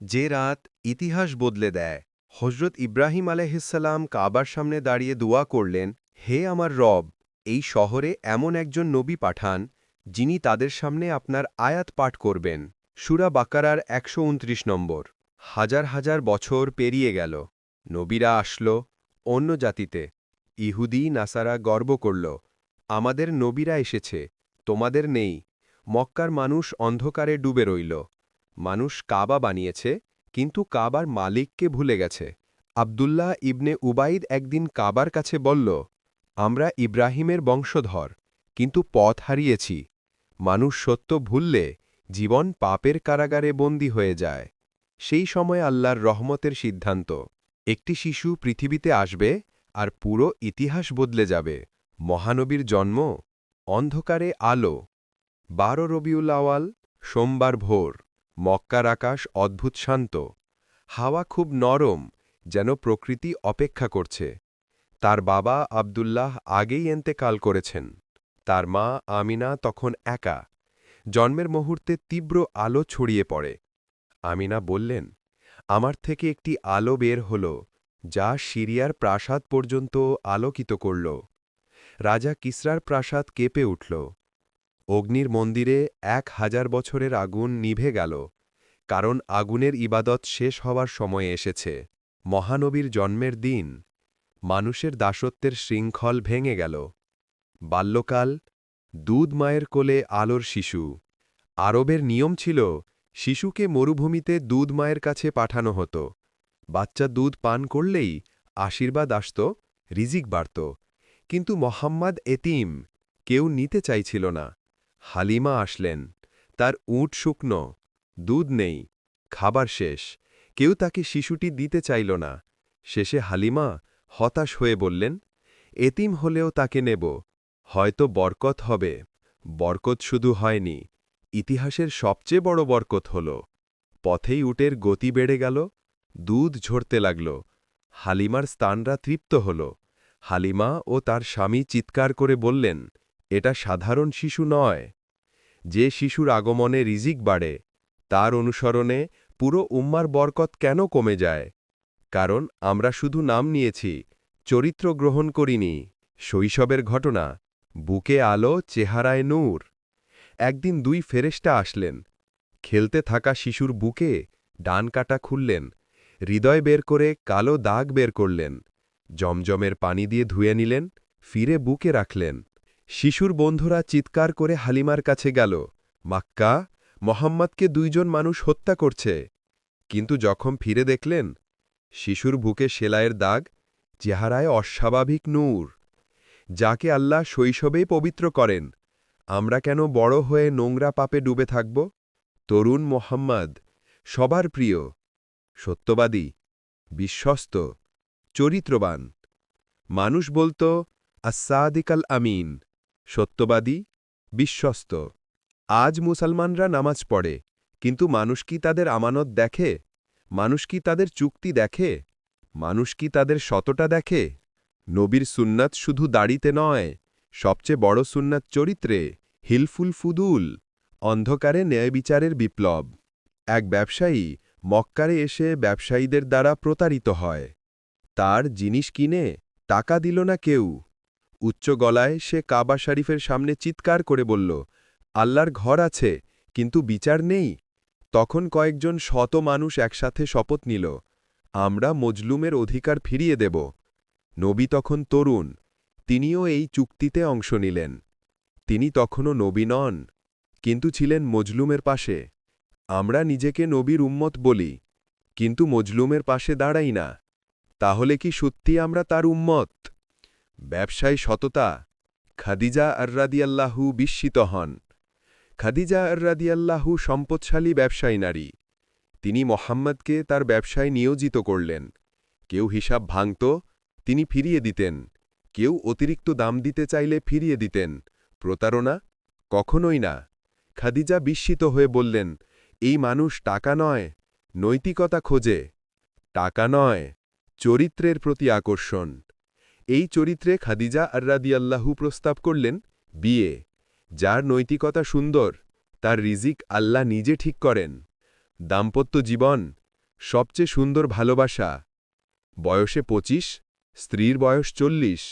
যে রাত ইতিহাস বদলে দেয়। হজরত ইব্রাহিম আলহিসাল্লাম কাবার সামনে দাঁড়িয়ে দোয়া করলেন, হে আমার রব, এই শহরে এমন একজন নবী পাঠান, যিনি তাদের সামনে আপনার আয়াত পাঠ করবেন। সুরা বাকারার একশো উনত্রিশ নম্বর। হাজার হাজার বছর পেরিয়ে গেল। নবীরা আসল অন্য জাতিতে। ইহুদি, নাসারা গর্ব করল, আমাদের নবীরা এসেছে, তোমাদের নেই। মক্কার মানুষ অন্ধকারে ডুবে রইল। মানুষ কাবা বানিয়েছে, কিন্তু কাবার মালিককে ভুলে গেছে। আবদুল্লাহ ইবনে উবাইদ একদিন কাবার কাছে বলল, আমরা ইব্রাহিমের বংশধর, কিন্তু পথ হারিয়েছি। মানুষ সত্য ভুললে জীবন পাপের কারাগারে বন্দী হয়ে যায়। সেই সময় আল্লাহর রহমতের সিদ্ধান্ত, একটি শিশু পৃথিবীতে আসবে আর পুরো ইতিহাস বদলে যাবে। মহানবীর জন্ম, অন্ধকারে আলো। বারো রবিউল আওয়াল, সোমবার ভোর। মক্কার আকাশ অদ্ভুত শান্ত। হাওয়া খুব নরম, যেন প্রকৃতি অপেক্ষা করছে। তার বাবা আবদুল্লাহ আগেই এন্তেকাল করেছেন। তার মা আমিনা তখন একা। জন্মের মুহূর্তে তীব্র আলো ছড়িয়ে পড়ে। আমিনা বললেন, আমার থেকে একটি আলো বের হল, যা সিরিয়ার প্রাসাদ পর্যন্ত আলোকিত করল। রাজা কিসরার প্রাসাদ কেঁপে উঠল। অগ্নির মন্দিরে এক হাজার বছরের আগুন নিভে গেল। কারণ আগুনের ইবাদত শেষ হওয়ার সময় এসেছে। মহানবীর জন্মের দিন মানুষের দাসত্বের শৃঙ্খল ভেঙে গেল। বাল্যকাল, দুধ মায়ের কোলে আলোর শিশু। আরবের নিয়ম ছিল, শিশুকে মরুভূমিতে দুধ মায়ের কাছে পাঠানো হতো। বাচ্চা দুধ পান করলেই আশীর্বাদ আসত, রিজিক বাড়ত। কিন্তু মোহাম্মদ এতিম কেউ নিতে চাইছিল না। হালিমা আসলেন, তার উট শুকনো দুধ নেই, খাবার শেষ। কেউ তাকে শিশুটি দিতে চাইল না। শেষে হালিমা হতাশ হয়ে বললেন, এতিম হলেও তাকে নেব, হয়তো বরকত হবে। বরকত শুধু হয়নি, ইতিহাসের সবচেয়ে বড় বরকত হল। পথেই উটের গতি বেড়ে গেল, দুধ ঝরতে লাগল। হালিমার স্থানরা তৃপ্ত হল। হালিমা ও তার স্বামী চিৎকার করে বললেন, এটা সাধারণ শিশু নয়। যে শিশুর আগমনে রিজিক বাড়ে তার অনুসরণে পুরো উম্মার বরকত কেন কমে যায়? কারণ আমরা শুধু নাম নিয়েছি, চরিত্র গ্রহণ করিনি, শৈশবের ঘটনা, বুকে আলো, চেহারায় নূর। একদিন দুই ফেরেস্টা আসলেন, খেলতে থাকা শিশুর বুকে ডান কাটা খুললেন, হৃদয় বের করে কালো দাগ বের করলেন, জমজমের পানি দিয়ে ধুয়ে নিলেন, ফিরে বুকে রাখলেন। শিশুর বন্ধুরা চিৎকার করে হালিমার কাছে গেল, মাক্কা মোহাম্মদকে দুইজন মানুষ হত্যা করছে। কিন্তু যখন ফিরে দেখলেন, শিশুর বুকে সেলাইয়ের দাগ, চেহারায় অস্বাভাবিক নূর, যাকে আল্লাহ শৈশবেই পবিত্র করেন, আমরা কেন বড় হয়ে নোংরা পাপে ডুবে থাকব? তরুণ মোহাম্মদ, সবার প্রিয়, সত্যবাদী, বিশ্বস্ত, চরিত্রবান। মানুষ বলত আসাদিকাল আমিন সত্যবাদী, বিশ্বস্ত। আজ মুসলমানরা নামাজ পড়ে, কিন্তু মানুষ কি তাদের আমানত দেখে? মানুষ কি তাদের চুক্তি দেখে? মানুষ কি তাদের শতটা দেখে? নবীর সুন্নাত শুধু দাড়িতে নয়, সবচেয়ে বড় সুন্নাত চরিত্রে হিলফুল ফুদুল, অন্ধকারে ন্যায়বিচারের বিপ্লব। এক ব্যবসায়ী মক্কারে এসে ব্যবসায়ীদের দ্বারা প্রতারিত হয়। তার জিনিস কিনে টাকা দিল না কেউ। উচ্চ গলায় সে কাবা শরীফের সামনে চিৎকার করে বলল আল্লাহর ঘর আছে, কিন্তু বিচার নেই। তখন কয়েকজন শত মানুষ একসাথে শপথ নিল, আমরা মজলুমের অধিকার ফিরিয়ে দেব। নবী তখন তরুণ, তিনিও এই চুক্তিতে অংশ নিলেন। তিনি তখনও নবী নন, কিন্তু ছিলেন মজলুমের পাশে। আমরা নিজেকে নবীর উম্মত বলি, কিন্তু মজলুমের পাশে দাঁড়াই না। তাহলে কি সত্যি আমরা তার উম্মত? ব্যবসায় সততা, খাদিজা আর্রাদিয়াল্লাহু বিস্মিত হন। খাদিজা আর্রাদিয়াল্লাহু সম্পদশালী ব্যবসায়ী নারী। তিনি মোহাম্মদকে তার ব্যবসায় নিয়োজিত করলেন। কেউ হিসাব ভাঙত, তিনি ফিরিয়ে দিতেন। কেউ অতিরিক্ত দাম দিতে চাইলে ফিরিয়ে দিতেন। প্রতারণা? কখনোই না। খাদিজা বিস্মিত হয়ে বললেন, এই মানুষ টাকা নয়, নৈতিকতা খোঁজে। টাকা নয়, চরিত্রের প্রতি আকর্ষণ। এই চরিত্রে খাদিজা আর্রাদিয়াল্লাহু প্রস্তাব করলেন, বিয়ে। যার নৈতিকতা সুন্দর, তার রিজিক আল্লাহ নিজে ঠিক করেন। দাম্পত্য জীবন, সবচেয়ে সুন্দর ভালোবাসা। বয়সে পঁচিশ, স্ত্রীর বয়স চল্লিশ।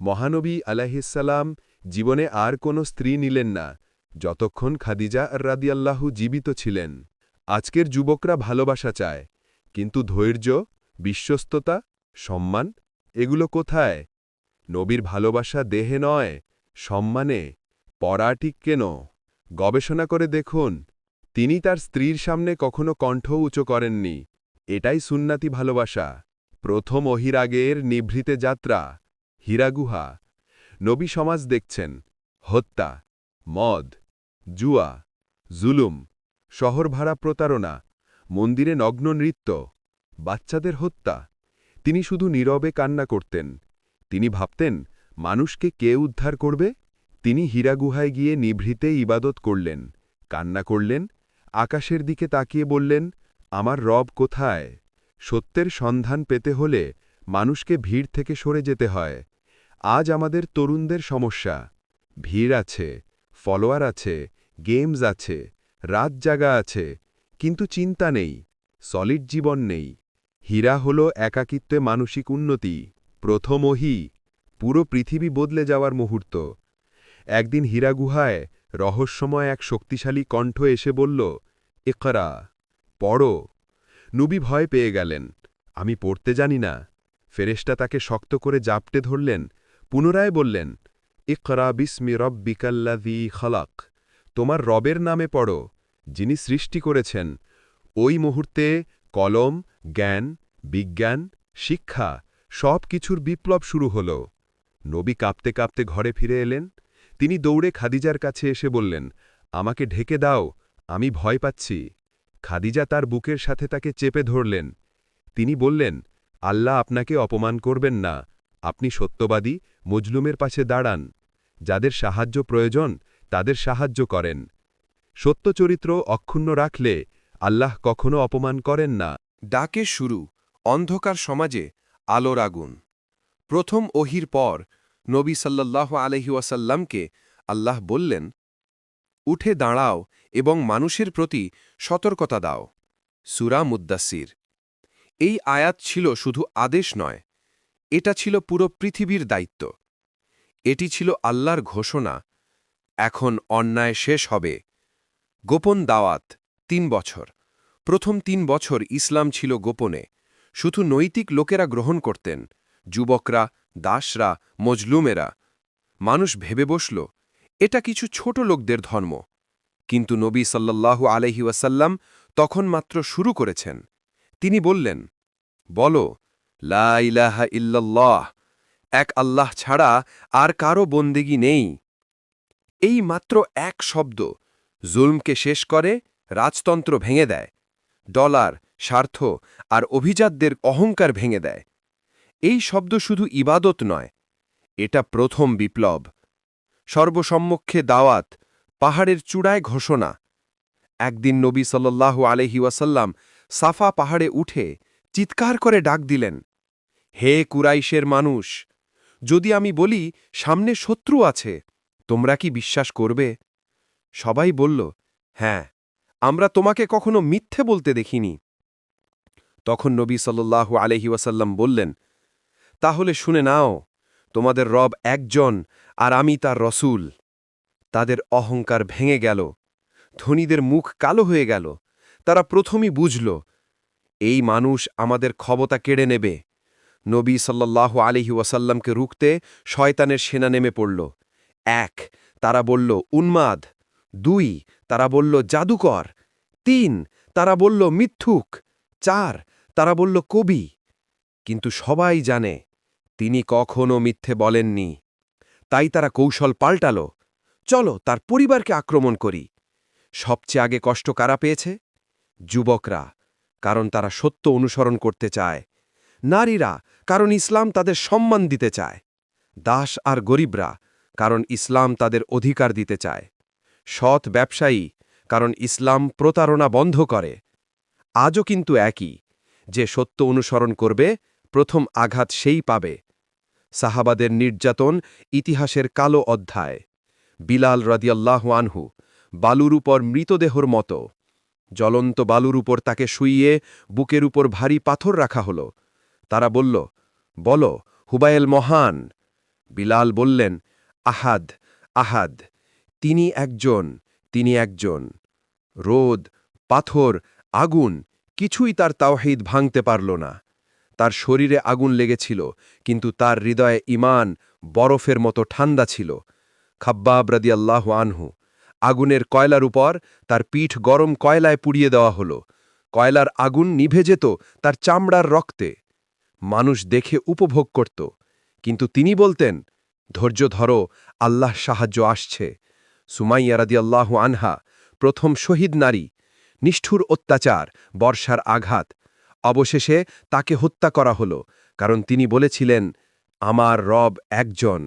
মহানবী আলাহিসাল্লাম জীবনে আর কোনো স্ত্রী নিলেন না, যতক্ষণ খাদিজা রাদিয়াল্লাহু জীবিত ছিলেন। আজকের যুবকরা ভালোবাসা চায়, কিন্তু ধৈর্য, বিশ্বস্ততা, সম্মান, এগুলো কোথায়? নবীর ভালোবাসা দেহে নয়, সম্মানে। পড়া ঠিক কেন? গবেষণা করে দেখুন। তিনি তার স্ত্রীর সামনে কখনো কণ্ঠ উঁচু করেননি। এটাই সুন্নাতি ভালোবাসা। প্রথম অহিরাগের নিভৃতে যাত্রা। হীরাগুহা। নবী সমাজ দেখছেন। হত্যা। মদ। জুয়া। জুলুম। শহর ভাড়া প্রতারণা। মন্দিরে নগ্ন নৃত্য। বাচ্চাদের হত্যা। তিনি শুধু নীরবে কান্না করতেন। তিনি ভাবতেন, মানুষকে কে উদ্ধার করবে? তিনি হীরাগুহায় গিয়ে নিভৃতে ইবাদত করলেন, কান্না করলেন, আকাশের দিকে তাকিয়ে বললেন, আমার রব কোথায়? সত্যের সন্ধান পেতে হলে মানুষকে ভিড় থেকে সরে যেতে হয়। আজ আমাদের তরুণদের সমস্যা। ভিড় আছে, ফলোয়ার আছে, গেমস আছে, রাত জাগা আছে, কিন্তু চিন্তা নেই, সলিড জীবন নেই। হীরা হল একাকিত্বে মানসিক উন্নতি, প্রথম ওহি, পুরো পৃথিবী বদলে যাওয়ার মুহূর্ত। একদিন হীরা গুহায় রহস্যময় এক শক্তিশালী কণ্ঠ এসে বলল একরা পড়ো। নুবি ভয় পেয়ে গেলেন। আমি পড়তে জানি না। ফেরেশতা তাকে শক্ত করে জাপটে ধরলেন, পুনরায় বললেন, ইকরা বিস্মি রব্বিকাল্লাযী খলাক। তোমার রবের নামে পড়ো, যিনি সৃষ্টি করেছেন। ওই মুহূর্তে কলম, জ্ঞান, বিজ্ঞান, শিক্ষা সব কিছুর বিপ্লব শুরু হল। নবী কাঁপতে কাঁপতে ঘরে ফিরে এলেন। তিনি দৌড়ে খাদিজার কাছে এসে বললেন, আমাকে ঢেকে দাও, আমি ভয় পাচ্ছি। খাদিজা তার বুকের সাথে তাকে চেপে ধরলেন। তিনি বললেন, আল্লাহ আপনাকে অপমান করবেন না। আপনি সত্যবাদী, মজলুমের পাশে দাঁড়ান। যাদের সাহায্য প্রয়োজন, তাদের সাহায্য করেন। সত্য চরিত্র অক্ষুণ্ণ রাখলে আল্লাহ কখনো অপমান করেন না। ডাকে শুরু, অন্ধকার সমাজে আলোর আগুন। প্রথম ওহির পর নবী সাল্লাল্লাহু আলহি ওয়াসাল্লামকে আল্লাহ বললেন, উঠে দাঁড়াও এবং মানুষের প্রতি সতর্কতা দাও। সুরা মুদ্দাসির এই আয়াত ছিল শুধু আদেশ নয়, এটা ছিল পুরো পৃথিবীর দায়িত্ব। এটি ছিল আল্লাহর ঘোষণা, এখন অন্যায় শেষ হবে। গোপন দাওয়াত, তিন বছর। প্রথম তিন বছর ইসলাম ছিল গোপনে, শুধু নৈতিক লোকেরা গ্রহণ করতেন যুবকরা, দাসরা, মজলুমেরা। মানুষ ভেবে বসল, এটা কিছু ছোট লোকদের ধর্ম। কিন্তু নবী সাল্লাল্লাহু আলহি ওয়াসাল্লাম তখন মাত্র শুরু করেছেন। তিনি বললেন, বলো, লা ইলাহা ইল্লাল্লাহ, এক আল্লাহ ছাড়া আর কারও বন্দেগি নেই। এই মাত্র এক শব্দ জুলমকে শেষ করে রাজতন্ত্র ভেঙে দেয়, ডলার, স্বার্থ আর অভিজাতদের অহংকার ভেঙে দেয়। এই শব্দ শুধু ইবাদত নয়, এটা প্রথম বিপ্লব। সর্বসম্মুখে দাওয়াত, পাহাড়ের চূড়ায় ঘোষণা। একদিন নবী সাল্লাল্লাহু আলহি ওয়াসাল্লাম সাফা পাহাড়ে উঠে চিৎকার করে ডাক দিলেন, হে কুরাইশের মানুষ, যদি আমি বলি সামনে শত্রু আছে, তোমরা কি বিশ্বাস করবে? সবাই বলল হ্যাঁ আমরা তোমাকে কখনো মিথ্যে বলতে দেখিনি। তখন নবী সাল্লাল্লাহু আলহি ওয়াসাল্লাম বললেন তাহলে শুনে নাও, তোমাদের রব একজন আর আমি তার রসুল। তাদের অহংকার ভেঙে গেল, ধনীদের মুখ কালো হয়ে গেল, তারা প্রথমই বুঝল, এই মানুষ আমাদের ক্ষমতা কেড়ে নেবে। নবী সাল্লাল্লাহু আলিহি ওয়াসাল্লামকে রুখতে শয়তানের সেনা নেমে পড়ল। এক, তারা বলল, উন্মাদ। দুই, তারা বলল, জাদুকর। তিন, তারা বলল, মিথ্যুক। চার, তারা বলল, কবি। কিন্তু সবাই জানে তিনি কখনও মিথ্যে বলেননি। তাই তারা কৌশল পাল্টাল। চলো, তার পরিবারকে আক্রমণ করি। সবচেয়ে আগে কষ্ট কারা পেয়েছে? যুবকরা, কারণ তারা সত্য অনুসরণ করতে চায়। নারীরা, কারণ ইসলাম তাদের সম্মান দিতে চায়। দাস আর গরিবরা, কারণ ইসলাম তাদের অধিকার দিতে চায়। সৎ ব্যবসায়ী, কারণ ইসলাম প্রতারণা বন্ধ করে। আজও কিন্তু একই, যে সত্য অনুসরণ করবে, প্রথম আঘাত সেই পাবে। সাহাবাদের নির্যাতন ইতিহাসের কালো অধ্যায়। বিলাল রদিয়াল্লাহ আনহু, বালুর উপর মৃতদেহর মতো। জ্বলন্ত বালুর উপর তাকে শুইয়ে বুকের উপর ভারী পাথর রাখা হল। তারা বলল, বল, হুবায়েল মহান? বিলাল বললেন, আহাদ আহাদ, তিনি একজন তিনি একজন। রোদ, পাথর, আগুন, কিছুই তার তাওহিদ ভাঙতে পারল না। তার শরীরে আগুন লেগেছিল, কিন্তু তার হৃদয়ে ইমান বরফের মতো ঠান্ডা ছিল। খাব্বাব রাদিয়াল্লাহ আনহু, আগুনের কয়লার উপর তার পিঠ গরম কয়লায় পুড়িয়ে দেওয়া হল। কয়লার আগুন নিভে যেত তার চামড়ার রক্তে। মানুষ দেখে উপভোগ করত, কিন্তু তিনি বলতেন, ধৈর্য ধরো, আল্লাহ সাহায্য আসছে। সুমাইয়া রাদিয়াল্লাহু আনহা, প্রথম শহীদ নারী, নিষ্ঠুর অত্যাচার, বর্ষার আঘাত অবশেষে তাকে হত্যা করা হল, কারণ তিনি বলেছিলেন, আমার রব একজন।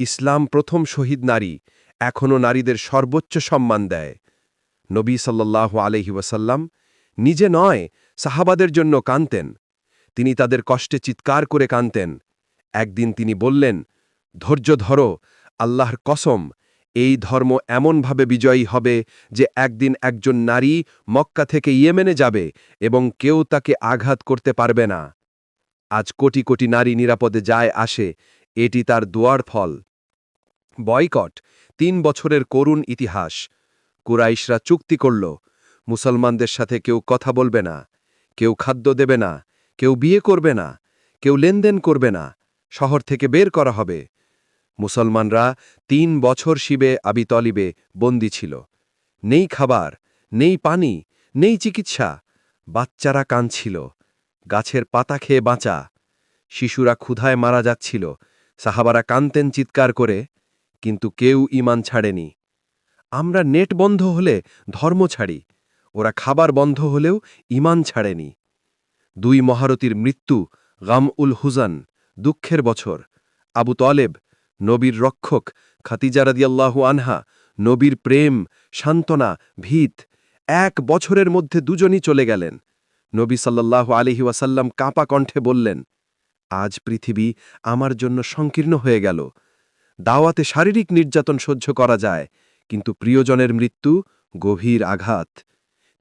ইসলাম প্রথম শহীদ নারী, এখনও নারীদের সর্বোচ্চ সম্মান দেয়। নবী সাল্লাল্লাহু আলহি ওয়াসাল্লাম নিজে নয়, সাহাবাদের জন্য কানতেন। তিনি তাদের কষ্টে চিৎকার করে কানতেন। একদিন তিনি বললেন, ধৈর্য ধরো, আল্লাহর কসম এই ধর্ম এমনভাবে বিজয়ী হবে যে একদিন একজন নারী মক্কা থেকে ইয়েমেনে যাবে এবং কেউ তাকে আঘাত করতে পারবে না। আজ কোটি কোটি নারী নিরাপদে যায় আসে, এটি তার দোয়ার ফল। বয়কট, তিন বছরের করুণ ইতিহাস। কুরাইশরা চুক্তি করল, মুসলমানদের সাথে কেউ কথা বলবে না, কেউ খাদ্য দেবে না, কেউ বিয়ে করবে না, কেউ লেনদেন করবে না, শহর থেকে বের করা হবে। মুসলমানরা তিন বছর শিবে আবিতলিবে বন্দি ছিল। নেই খাবার, নেই পানি, নেই চিকিৎসা। বাচ্চারা কাঁদছিল। গাছের পাতা খেয়ে বাঁচা। শিশুরা ক্ষুধায় মারা যাচ্ছিল। সাহাবারা কানতেন চিৎকার করে, কিন্তু কেউ ইমান ছাড়েনি। আমরা নেট বন্ধ হলে ধর্ম ছাড়ি, ওরা খাবার বন্ধ হলেও ইমান ছাড়েনি। দুই মহারথীর মৃত্যু গাম উল হুজান, দুঃখের বছর। আবু তলেব নবীর রক্ষক খাতিজা রাদিয়াল্লাহু আনহা, নবীর প্রেম, সান্ত্বনা, ভীত, এক বছরের মধ্যে দুজনই চলে গেলেন। নবী সাল্লাল্লাহু আলিহি ওয়াসাল্লাম কাঁপা কণ্ঠে বললেন, আজ পৃথিবী আমার জন্য সংকীর্ণ হয়ে গেল। দাওয়াতে শারীরিক নির্যাতন সহ্য করা যায়, কিন্তু প্রিয়জনের মৃত্যু গভীর আঘাত।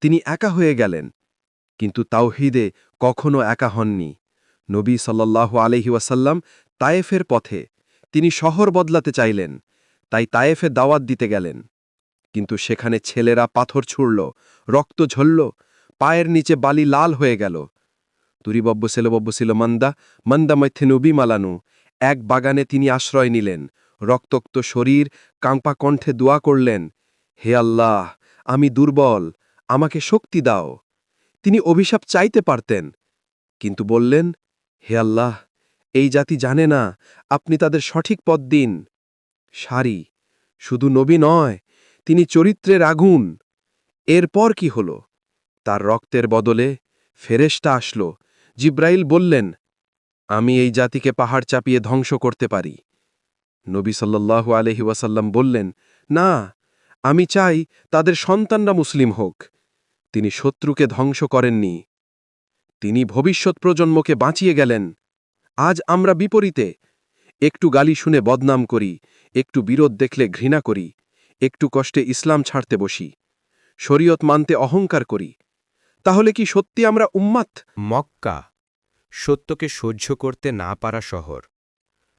তিনি একা হয়ে গেলেন, কিন্তু তাওহিদে কখনো একা হননি। নবী সাল্লাল্লাহু আলহি ওয়াসাল্লাম তায়েফের পথে তিনি শহর বদলাতে চাইলেন, তাই তায়েফে দাওয়াত দিতে গেলেন। কিন্তু সেখানে ছেলেরা পাথর ছুড়ল, রক্ত ঝরল, পায়ের নিচে বালি লাল হয়ে গেল। তুরিবব্য সেলবব্য ছিল মন্দা মন্দা মধ্যে নবী মালানু। এক বাগানে তিনি আশ্রয় নিলেন, রক্তক্ত শরীর কাঙ্পা কণ্ঠে দোয়া করলেন, হে আল্লাহ, আমি দুর্বল, আমাকে শক্তি দাও। তিনি অভিশাপ চাইতে পারতেন, কিন্তু বললেন, হে আল্লাহ এই জাতি জানে না, আপনি তাদের সঠিক পথ দিন। সারি, শুধু নবী নয়, তিনি চরিত্রের আগুন। এরপর কি হল? তার রক্তের বদলে ফেরেশতা আসলো। জিব্রাইল বললেন, আমি এই জাতিকে পাহাড় চাপিয়ে ধ্বংস করতে পারি। নবী সাল্লাল্লাহু আলহি ওয়াসাল্লাম বললেন, না, আমি চাই তাদের সন্তানরা মুসলিম হোক। তিনি শত্রুকে ধ্বংস করেননি। তিনি ভবিষ্যৎ প্রজন্মকে বাঁচিয়ে গেলেন। আজ আমরা বিপরীতে। একটু গালি শুনে বদনাম করি, একটু বিরোধ দেখলে ঘৃণা করি, একটু কষ্টে ইসলাম ছাড়তে বসি, শরীয়ত মানতে অহংকার করি। তাহলে কি সত্যি আমরা উম্মাত? মক্কা সত্যকে সহ্য করতে না পারা শহর।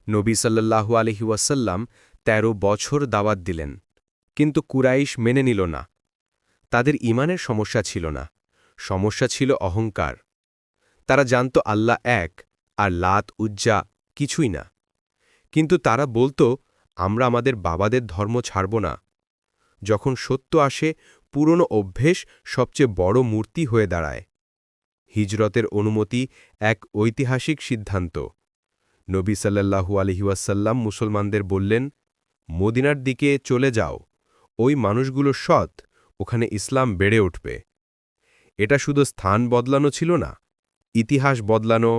নবী সাল্লাল্লাহু আলহি ওয়াসাল্লাম ১৩ বছর দাওয়াত দিলেন, কিন্তু কুরাইশ মেনে নিল না। তাদের ইমানের সমস্যা ছিল না, সমস্যা ছিল অহংকার। তারা জানত আল্লাহ এক আর লাত, উজ্জা কিছুই না। কিন্তু তারা বলতো, আমরা আমাদের বাবাদের ধর্ম ছাড়ব না। যখন সত্য আসে, পুরনো অভ্যেস সবচেয়ে বড় মূর্তি হয়ে দাঁড়ায়। হিজরতের অনুমতি এক ঐতিহাসিক সিদ্ধান্ত। নবী সাল্লাল্লাহু আলহিউসাল্লাম মুসলমানদের বললেন, মদিনার দিকে চলে যাও। ওই মানুষগুলো সৎ, ওখানে ইসলাম বেড়ে উঠবে। এটা শুধু স্থান বদলানো ছিল না, ইতিহাস বদলানো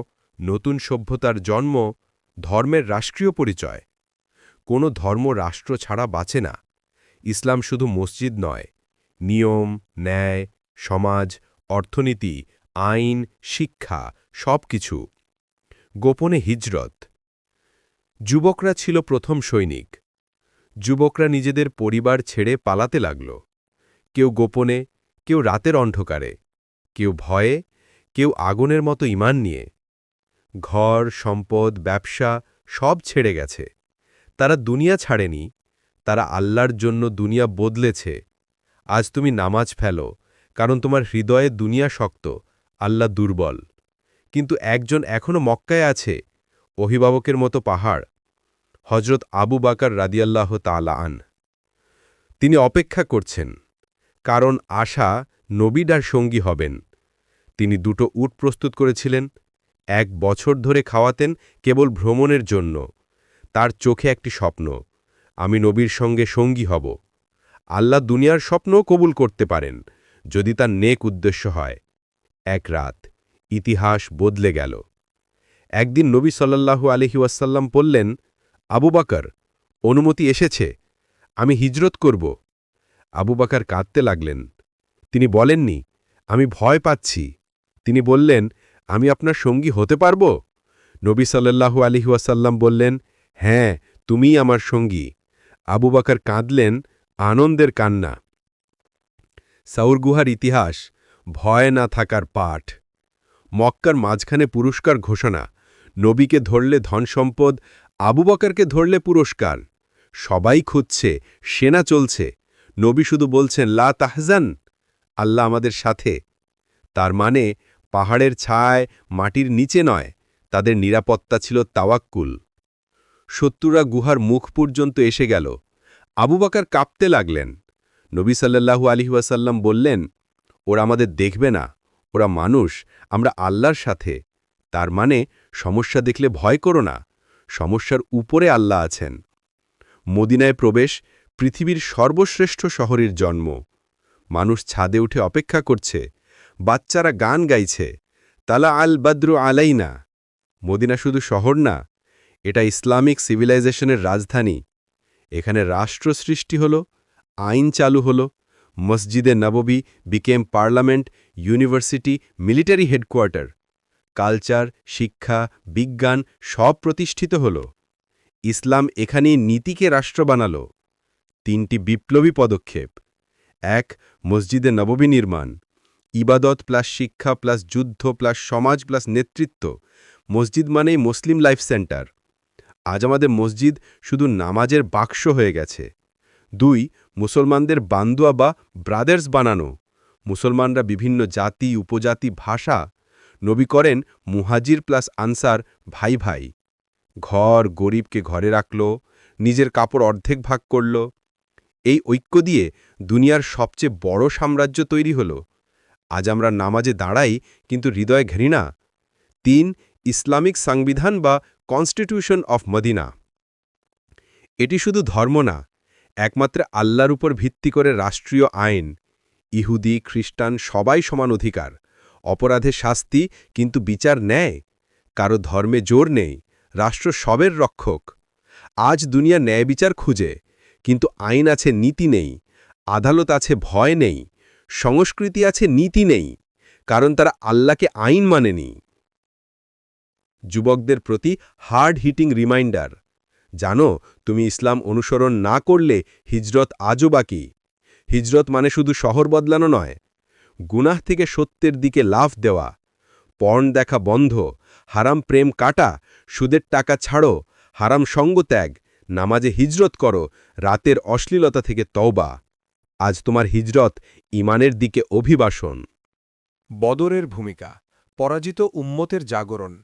নতুন সভ্যতার জন্ম ধর্মের রাষ্ট্রীয় পরিচয়। কোনো ধর্ম রাষ্ট্র ছাড়া বাঁচে না। ইসলাম শুধু মসজিদ নয়। নিয়ম, ন্যায়, সমাজ, অর্থনীতি, আইন, শিক্ষা সব কিছু গোপনে হিজরত। যুবকরা ছিল প্রথম সৈনিক। যুবকরা নিজেদের পরিবার ছেড়ে পালাতে লাগল। কেউ গোপনে, কেউ রাতের অন্ধকারে। কেউ ভয়ে, কেউ আগুনের মতো ইমান নিয়ে। ঘর, সম্পদ, ব্যবসা সব ছেড়ে গেছে। তারা দুনিয়া ছাড়েনি, তারা আল্লাহর জন্য দুনিয়া বদলেছে। আজ তুমি নামাজ ফেলো, কারণ তোমার হৃদয়ে দুনিয়া শক্ত, আল্লাহ দুর্বল। কিন্তু একজন এখনও মক্কায় আছে, অভিভাবকের মতো পাহাড় হজরত আবু বাকার রাদিয়াল্লাহ তালা আন। তিনি অপেক্ষা করছেন, কারণ আশা নবীডার সঙ্গী হবেন। তিনি দুটো উট প্রস্তুত করেছিলেন এক বছর ধরে খাওয়াতেন কেবল ভ্রমণের জন্য। তার চোখে একটি স্বপ্ন, আমি নবীর সঙ্গে সঙ্গী হব। আল্লাহ দুনিয়ার স্বপ্নও কবুল করতে পারেন, যদি তার নেক উদ্দেশ্য হয়। এক রাত ইতিহাস বদলে গেল। একদিন নবী সাল্লাল্লাহু আলহি ওয়াসাল্লাম বললেন, আবু বাকর, অনুমতি এসেছে, আমি হিজরত করব। আবু বাকার কাঁদতে লাগলেন। তিনি বলেননি, আমি ভয় পাচ্ছি। তিনি বললেন আমি আপনার সঙ্গী হতে পারব? নবী সাল্লাল্লাহু আলহি ওয়াসাল্লাম বললেন হ্যাঁ তুমিই আমার সঙ্গী। আবু বাকার কাঁদলেন, আনন্দের কান্না। সাউর গুহার ইতিহাস, ভয় না থাকার পাঠ। মক্কার মাঝখানে পুরস্কার ঘোষণা। নবীকে ধরলে ধনসম্পদ আবু বকরকে ধরলে পুরস্কার। সবাই খুঁজছে, সেনা চলছে। নবী শুধু বলছেন, লা তাহজান। আল্লাহ আমাদের সাথে। তার মানে পাহাড়ের ছায় মাটির নিচে নয়, তাদের নিরাপত্তা ছিল তাওয়াক্কুল। শত্রুরা গুহার মুখ পর্যন্ত এসে গেল। আবু বাকার কাঁপতে লাগলেন। নবী সাল্লাল্লাহু আলিহাসাল্লাম বললেন, ওরা আমাদের দেখবে না। ওরা মানুষ। আমরা আল্লাহর সাথে। তার মানে সমস্যা দেখলে ভয় করো না। সমস্যার উপরে আল্লাহ আছেন। মদিনায় প্রবেশ পৃথিবীর সর্বশ্রেষ্ঠ শহরের জন্ম। মানুষ ছাদে উঠে অপেক্ষা করছে। বাচ্চারা গান গাইছে। তালা আল বদ্রু আলাইনা। মদিনা শুধু শহর না, এটা ইসলামিক সিভিলাইজেশনের রাজধানী। এখানে রাষ্ট্র সৃষ্টি হল, আইন চালু হল, মসজিদে নববী became parliament university military headquarter culture, শিক্ষা, বিজ্ঞান সব প্রতিষ্ঠিত হল। ইসলাম এখানেই নীতিকে রাষ্ট্র বানাল। তিনটি বিপ্লবী পদক্ষেপ। এক, মসজিদে নববী নির্মাণ। ইবাদত প্লাস শিক্ষা প্লাস যুদ্ধ প্লাস সমাজ প্লাস নেতৃত্ব, মসজিদ মানেই মুসলিম লাইফ সেন্টার। আজ আমাদের মসজিদ শুধু নামাজের বাক্স হয়ে গেছে। দুই, মুসলমানদের বান্দুয়া বা ব্রাদার্স বানানো। মুসলমানরা বিভিন্ন জাতি, উপজাতি, ভাষা, নবী করেন মুহাজির প্লাস আনসার ভাই ভাই। ঘর গরিবকে ঘরে রাখল, নিজের কাপড় অর্ধেক ভাগ করল। এই ঐক্য দিয়ে দুনিয়ার সবচেয়ে বড় সাম্রাজ্য তৈরি হল। আজ আমরা নামাজে দাঁড়াই, কিন্তু হৃদয় ঘৃণা তিন, ইসলামিক সংবিধান বা কনস্টিটিউশন অফ মদিনা। এটি শুধু ধর্ম না, একমাত্র আল্লাহর উপর ভিত্তি করে রাষ্ট্রীয় আইন। ইহুদি, খ্রিস্টান সবাই সমান অধিকার, অপরাধে শাস্তি কিন্তু বিচার নেয় কারও ধর্মে জোর নেই, রাষ্ট্র সবের রক্ষক। আজ দুনিয়া ন্যায় বিচার খুঁজে, কিন্তু আইন আছে নীতি নেই, আদালত আছে ভয় নেই। সংস্কৃতি আছে, নীতি নেই, কারণ তারা আল্লাহকে আইন মানেনি। যুবকদের প্রতি হার্ড হিটিং রিমাইন্ডার, জানো, তুমি ইসলাম অনুসরণ না করলে হিজরত আজও বাকি। হিজরত মানে শুধু শহর বদলানো নয়, গুনাহ থেকে সত্যের দিকে লাফ দেওয়া, পর্ন দেখা বন্ধ, হারাম প্রেম কাটা, সুদের টাকা ছাড়ো, হারাম সঙ্গ ত্যাগ, নামাজে হিজরত করো, রাতের অশ্লীলতা থেকে তওবা। আজ তোমার হিজরত ইমানের দিকে অভিবাসন। বদরের ভূমিকা, পরাজিত উম্মতের জাগরণ।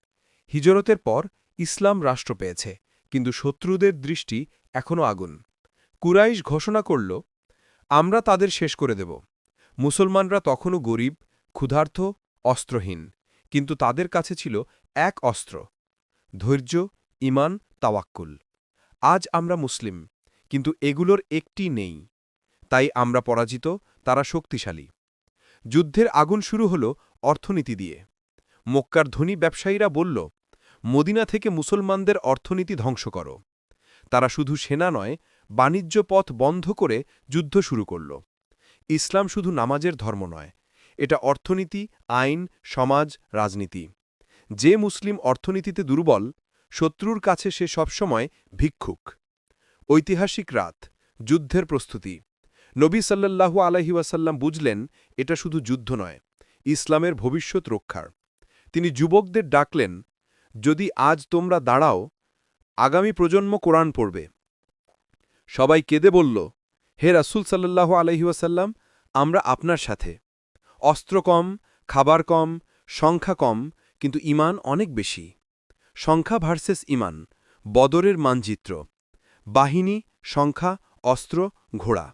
হিজরতের পর ইসলাম রাষ্ট্র পেয়েছে, কিন্তু শত্রুদের দৃষ্টি এখনও আগুন। কুরাইশ ঘোষণা করল, আমরা তাদের শেষ করে দেব। মুসলমানরা তখনও গরিব ক্ষুধার্থ অস্ত্রহীন, কিন্তু তাদের কাছে ছিল এক অস্ত্র, ধৈর্য ইমান তাওয়াক্কুল। আজ আমরা মুসলিম, কিন্তু এগুলোর একটি নেই। তাই আমরা পরাজিত, তারা শক্তিশালী। যুদ্ধের আগুন শুরু হল অর্থনীতি দিয়ে। মক্কার ধনী ব্যবসায়ীরা বলল, মদিনা থেকে মুসলমানদের অর্থনীতি ধ্বংস করো। তারা শুধু সেনা নয়, বাণিজ্য পথ বন্ধ করে যুদ্ধ শুরু করল। ইসলাম শুধু নামাজের ধর্ম নয়, এটা অর্থনীতি, আইন, সমাজ, রাজনীতি। যে মুসলিম অর্থনীতিতে দুর্বল, শত্রুর কাছে সে সবসময় ভিক্ষুক। ঐতিহাসিক রাত, যুদ্ধের প্রস্তুতি। নবী সাল্লাল্লাহু আলহি ওয়াসাল্লাম বুঝলেন, এটা শুধু যুদ্ধ নয়, ইসলামের ভবিষ্যৎ রক্ষার। তিনি যুবকদের ডাকলেন, যদি আজ তোমরা দাঁড়াও, আগামী প্রজন্ম কোরআন পড়বে। সবাই কেঁদে বলল, হে রাসুল আলহি ওয়াসাল্লাম, আমরা আপনার সাথে। অস্ত্র কম, খাবার কম, সংখ্যা কম, কিন্তু ইমান অনেক বেশি। সংখ্যা ভার্সেস ইমান বদরের মানচিত্র। বাহিনী, সংখ্যা, অস্ত্র, ঘোড়া।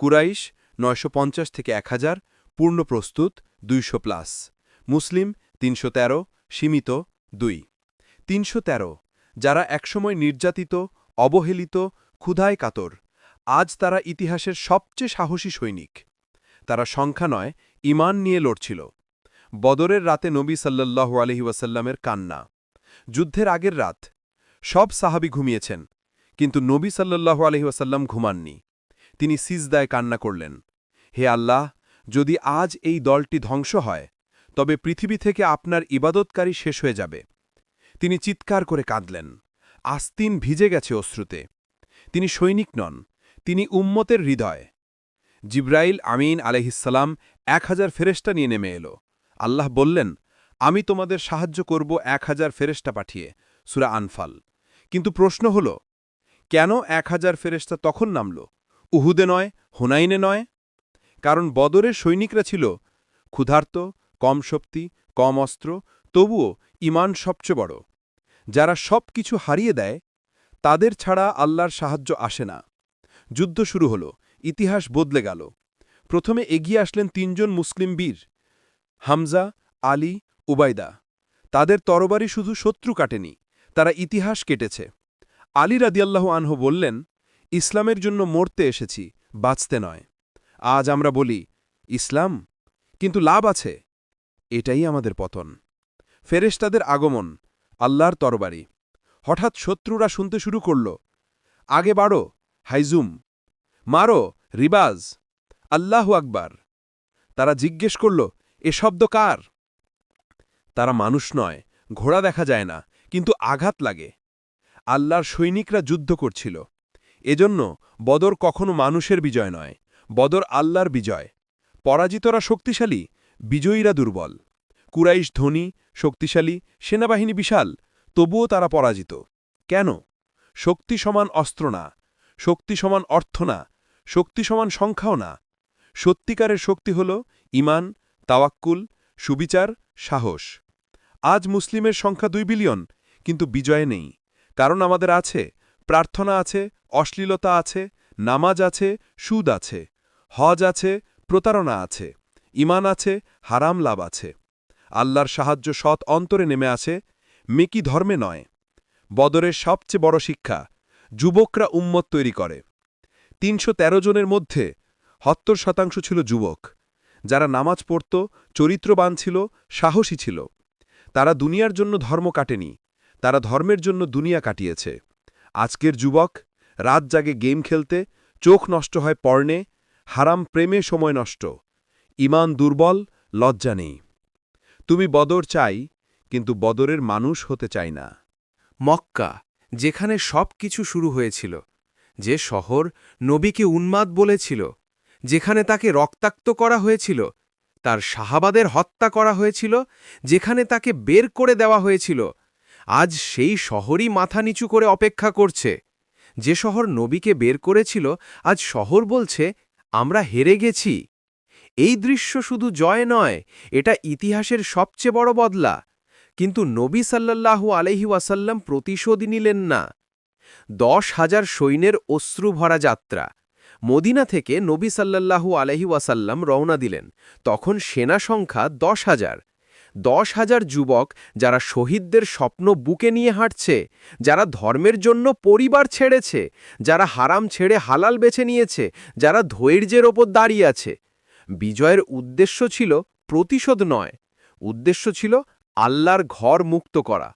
কুরাইশ নয়শো পঞ্চাশ থেকে এক হাজার, পূর্ণ প্রস্তুত দুইশো প্লাস, মুসলিম তিনশো তেরো, সীমিত দুই। তিনশো তেরো, যারা একসময় নির্যাতিত, অবহেলিত, ক্ষুধায় কাতর, আজ তারা ইতিহাসের সবচেয়ে সাহসী সৈনিক। তারা সংখ্যা নয় ইমান নিয়ে লড়ছিল। বদরের রাতে নবী সাল্লাল্লাহু আলহি ওয়াসাল্লামের কান্না। যুদ্ধের আগের রাত, সব সাহাবি ঘুমিয়েছেন, কিন্তু নবী সাল্লাল্লাহু আলহি ওয়াসাল্লাম ঘুমাননি। তিনি সিজদায় কান্না করলেন। হে আল্লাহ, যদি আজ এই দলটি ধ্বংস হয়, তবে পৃথিবী থেকে আপনার ইবাদতকারী শেষ হয়ে যাবে। তিনি চিৎকার করে কাঁদলেন। আস্তিন ভিজে গেছে অশ্রুতে। তিনি সৈনিক নন, তিনি উম্মতের হৃদয়। জিব্রাইল আমিন আলহিসাল্লাম এক হাজার ফেরেস্টা নিয়ে নেমে এলো। আল্লাহ বললেন, আমি তোমাদের সাহায্য করব এক হাজার ফেরেস্টা পাঠিয়ে, সুরা আনফাল। কিন্তু প্রশ্ন হল, কেন এক হাজার ফেরেস্তা তখন নামল? উহুদে নয়, হুনাইনে নয়। কারণ বদরের সৈনিকরা ছিল ক্ষুধার্ত, কম শক্তি, কম অস্ত্র, তবুও ইমান সবচেয়ে বড়। যারা সব কিছু হারিয়ে দেয়, তাদের ছাড়া আল্লাহর সাহায্য আসে না। যুদ্ধ শুরু হল, ইতিহাস বদলে গেল। প্রথমে এগিয়ে আসলেন তিনজন মুসলিম বীর, হামজা, আলী উবাইদা তাদের তরবারি শুধু শত্রু কাটেনি, তারা ইতিহাস কেটেছে। আলী রাদিয়াল্লাহ আনহু বললেন ইসলামের জন্য মরতে এসেছি, বাঁচতে নয়। আজ আমরা বলি, ইসলাম? কিন্তু লাভ আছে। এটাই আমাদের পতন। ফেরেশতাদের আগমন, আল্লাহর তরবারি। হঠাৎ শত্রুরা শুনতে শুরু করল, আগে বাড়ো, হাইজুম। মারো, রিবাজ। আল্লাহ আকবার। তারা জিজ্ঞেস করল, এ শব্দ কার? তারা মানুষ নয়, ঘোড়া দেখা যায় না, কিন্তু আঘাত লাগে। আল্লাহর সৈনিকরা যুদ্ধ করছিল। এজন্য বদর কখনো মানুষের বিজয় নয়, বদর আল্লাহর বিজয়। পরাজিতরা শক্তিশালী, বিজয়ীরা দুর্বল। কুরাইশ ধনী, শক্তিশালী, সেনাবাহিনী বিশাল, তবুও তারা পরাজিত। কেন? শক্তি সমান অস্ত্র না, শক্তি সমান অর্থ না, শক্তি সমান সংখ্যাও না। সত্যিকারের শক্তি হল ইমান, তাওয়াক্কুল, সুবিচার, সাহস। আজ মুসলিমের সংখ্যা দুই বিলিয়ন, কিন্তু বিজয়ে নেই, কারণ আমাদের আছে প্রার্থনা আছে, অশ্লীলতা আছে, নামাজ আছে, সুদ আছে, হজ আছে, প্রতারণা আছে ইমান আছে, হারাম লাভ আছে। আল্লাহর সাহায্য সৎ অন্তরে নেমে আছে মেকি ধর্মে নয়। বদরের সবচেয়ে বড় শিক্ষা, যুবকরা উম্মত তৈরি করে। তিনশো তেরো জনের মধ্যে হত্তর শতাংশ ছিল যুবক। যারা নামাজ পড়ত, চরিত্রবান ছিল, সাহসী ছিল। তারা দুনিয়ার জন্য ধর্ম কাটেনি। তারা ধর্মের জন্য দুনিয়া কাটিয়েছে। আজকের যুবক, রাত জাগে গেম খেলতে, চোখ নষ্ট হয় পর্ণে, হারাম প্রেমে সময় নষ্ট। ইমান দুর্বল, লজ্জা নেই। তুমি বদর চাই, কিন্তু বদরের মানুষ হতে চাই না। মক্কা, যেখানে সব কিছু শুরু হয়েছিল, যে শহর নবীকে উন্মাদ বলেছিল, যেখানে তাকে রক্তাক্ত করা হয়েছিল, তার শাহাবাদের হত্যা করা হয়েছিল, যেখানে তাকে বের করে দেওয়া হয়েছিল আজ সেই শহরই মাথা নিচু করে অপেক্ষা করছে। যে শহর নবীকে বের করেছিল, আজ শহর বলছে, আমরা হেরে গেছি। এই দৃশ্য শুধু জয় নয়, এটা ইতিহাসের সবচেয়ে বড় বদলা। কিন্তু নবী সাল্লাল্লাহু আলহি ওয়াসাল্লাম প্রতিশোধ নিলেন না। দশ হাজার সৈন্যের অশ্রু ভরা যাত্রা। মদিনা থেকে নবী সাল্লাল্লাহু আলহি ওয়াসাল্লাম রওনা দিলেন। তখন সেনা সংখ্যা দশ হাজার। দশ হাজার যুবক যারা শহীদদের স্বপ্ন বুকে নিয়ে হাঁটছে, যারা ধর্মের জন্য পরিবার ছেড়েছে, যারা হারাম ছেড়ে হালাল বেছে নিয়েছে, যারা ধৈর্যের ওপর দাঁড়িয়ে আছে। বিজয়ের উদ্দেশ্য ছিল প্রতিশোধ নয়, উদ্দেশ্য ছিল আল্লাহর ঘর মুক্ত করা।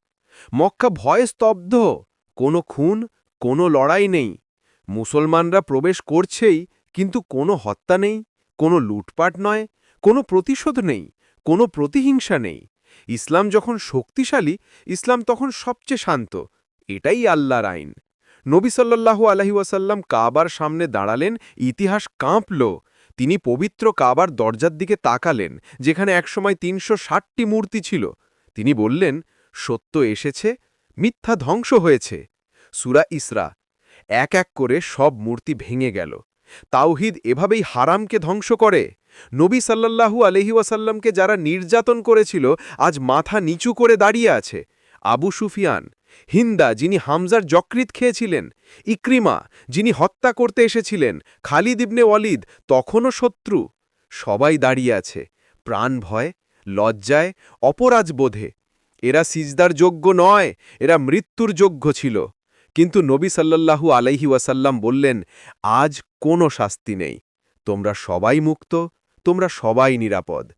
মক্কা ভয়ে স্তব্ধ, কোনো খুন, কোনো লড়াই নেই। মুসলমানরা প্রবেশ করছেই, কিন্তু কোনো হত্যা নেই, কোনো লুটপাট নয়, কোনো প্রতিশোধ নেই। কোনো প্রতিহিংসা নেই। ইসলাম যখন শক্তিশালী, ইসলাম তখন সবচেয়ে শান্ত। এটাই আল্লাহর আইন। নবী আলহি ওয়াসাল্লাম কাবার সামনে দাঁড়ালেন, ইতিহাস কাঁপল। তিনি পবিত্র কাবার দরজার দিকে তাকালেন, যেখানে একসময় তিনশো ষাটটি মূর্তি ছিল। তিনি বললেন, সত্য এসেছে, মিথ্যা ধ্বংস হয়েছে। সুরা ইসরা। এক এক করে সব মূর্তি ভেঙে গেল। তাওহিদ এভাবেই হারামকে ধ্বংস করে। নবী সাল্লাল্লাহু আলহি ওয়াসাল্লামকে যারা নির্যাতন করেছিল, আজ মাথা নিচু করে দাঁড়িয়ে আছে। আবু সুফিয়ান, হিন্দা যিনি হামজার যকৃত খেয়েছিলেন, ইক্রিমা যিনি হত্যা করতে এসেছিলেন, খালিদ ইবনে ওয়ালিদ তখনও শত্রু। সবাই দাঁড়িয়ে আছে, প্রাণ ভয়, লজ্জায় অপরাজ বোধে। এরা সিজদার যোগ্য নয়, এরা মৃত্যুর যোগ্য ছিল। কিন্তু নবী সাল্লাল্লাহু আলাইহি ওয়াসাল্লাম বললেন, আজ কোনো শাস্তি নেই। তোমরা সবাই মুক্ত, তোমরা সবাই নিরাপদ।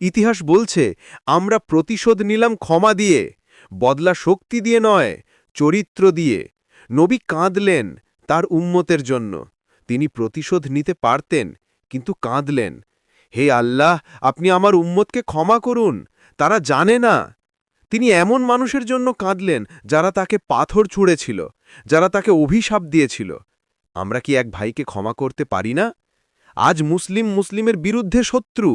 ইতিহাস বলছে, আমরা প্রতিশোধ নিলাম ক্ষমা দিয়ে, বদলা শক্তি দিয়ে নয়, চরিত্র দিয়ে। নবী কাঁদলেন তার উম্মতের জন্য। তিনি প্রতিশোধ নিতে পারতেন, কিন্তু কাঁদলেন। হে আল্লাহ, আপনি আমার উম্মতকে ক্ষমা করুন। তারা জানে না তিনি এমন মানুষের জন্য কাঁদলেন যারা তাকে পাথর ছুঁড়েছিল, যারা তাকে অভিশাপ দিয়েছিল। আমরা কি এক ভাইকে ক্ষমা করতে পারি না? আজ মুসলিম মুসলিমের বিরুদ্ধে শত্রু।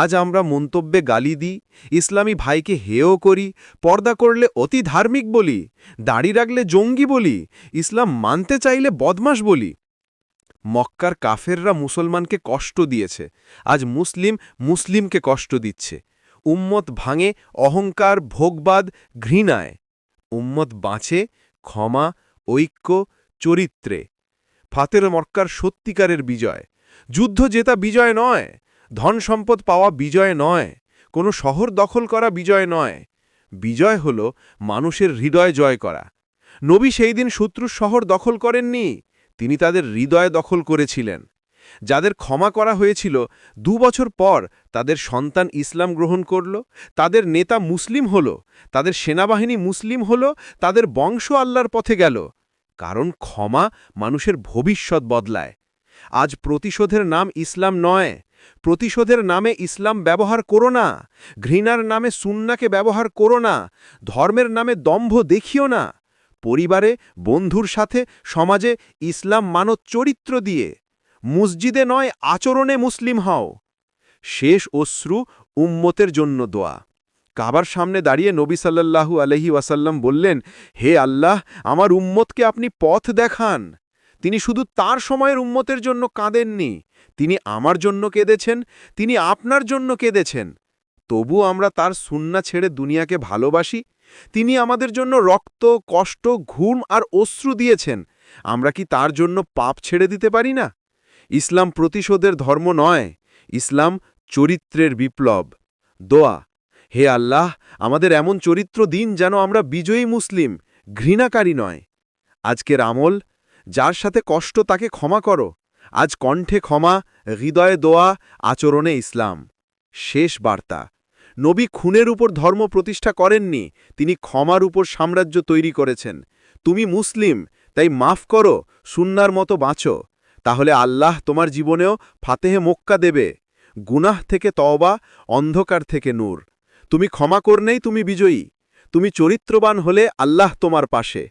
আজ আমরা মন্তব্যে গালি দিই, ইসলামী ভাইকে হেয় করি, পর্দা করলে অতি ধার্মিক বলি, দাড়ি রাখলে জঙ্গি বলি, ইসলাম মানতে চাইলে বদমাস বলি। মক্কার কাফেররা মুসলমানকে কষ্ট দিয়েছে, আজ মুসলিম মুসলিমকে কষ্ট দিচ্ছে। উম্মত ভাঙে, অহংকার, ভোগবাদ ঘৃণায়। উম্মত বাঁচে, ক্ষমা, ঐক্য, চরিত্রে। ফাতের মক্কার সত্যিকারের বিজয়। যুদ্ধ জেতা বিজয় নয়, ধন সম্পদ পাওয়া বিজয় নয়, কোনো শহর দখল করা বিজয় নয়। বিজয় হল মানুষের হৃদয় জয় করা। নবী সেই দিন শত্রুর শহর দখল করেননি, তিনি তাদের হৃদয় দখল করেছিলেন। যাদের ক্ষমা করা হয়েছিল, দু বছর পর তাদের সন্তান ইসলাম গ্রহণ করল, তাদের নেতা মুসলিম হল, তাদের সেনাবাহিনী মুসলিম হল, তাদের বংশ আল্লাহর পথে গেল। কারণ ক্ষমা মানুষের ভবিষ্যৎ বদলায়। আজ প্রতিশোধের নাম ইসলাম নয়। প্রতিশোধের নামে ইসলাম ব্যবহার করো না। ঘৃণার নামে সুন্নাকে ব্যবহার করো না। ধর্মের নামে দম্ভ দেখিও না। পরিবারে, বন্ধুর সাথে, সমাজে ইসলাম মানত চরিত্র দিয়ে। মসজিদে নয়, আচরণে মুসলিম হও। শেষ অশ্রু উম্মতের জন্য দোয়া। কাবার সামনে দাঁড়িয়ে নবী সাল্লাল্লাহু আলহি ওয়াসাল্লাম বললেন, হে আল্লাহ, আমার উম্মতকে আপনি পথ দেখান। তিনি শুধু তার সময়ের উম্মতের জন্য কাঁদেননি। তিনি আমার জন্য কেঁদেছেন, তিনি আপনার জন্য কেঁদেছেন। তবু আমরা তার সুন্না ছেড়ে দুনিয়াকে ভালোবাসি। তিনি আমাদের জন্য রক্ত, কষ্ট, ঘুম আর অশ্রু দিয়েছেন। আমরা কি তার জন্য পাপ ছেড়ে দিতে পারি না? ইসলাম প্রতিশোধের ধর্ম নয়, ইসলাম চরিত্রের বিপ্লব। দোয়া, হে আল্লাহ, আমাদের এমন চরিত্র দিন যেন আমরা বিজয়ী মুসলিম, ঘৃণাকারী নয়। আজকের আমল, যার সাথে কষ্ট তাকে ক্ষমা করো। আজ কণ্ঠে ক্ষমা, হৃদয়ে দোয়া, আচরণে ইসলাম। শেষ বার্তা, নবী খুনের উপর ধর্ম প্রতিষ্ঠা করেননি, তিনি ক্ষমার উপর সাম্রাজ্য তৈরি করেছেন। তুমি মুসলিম, তাই মাফ করো, সুন্নার মতো বাঁচো। তাহলে আল্লাহ তোমার জীবনেও ফাতেহে মক্কা দেবে। গুনাহ থেকে তওবা, অন্ধকার থেকে নূর। তুমি ক্ষমা করনেই তুমি বিজয়ী। তুমি চরিত্রবান হলে আল্লাহ তোমার পাশে।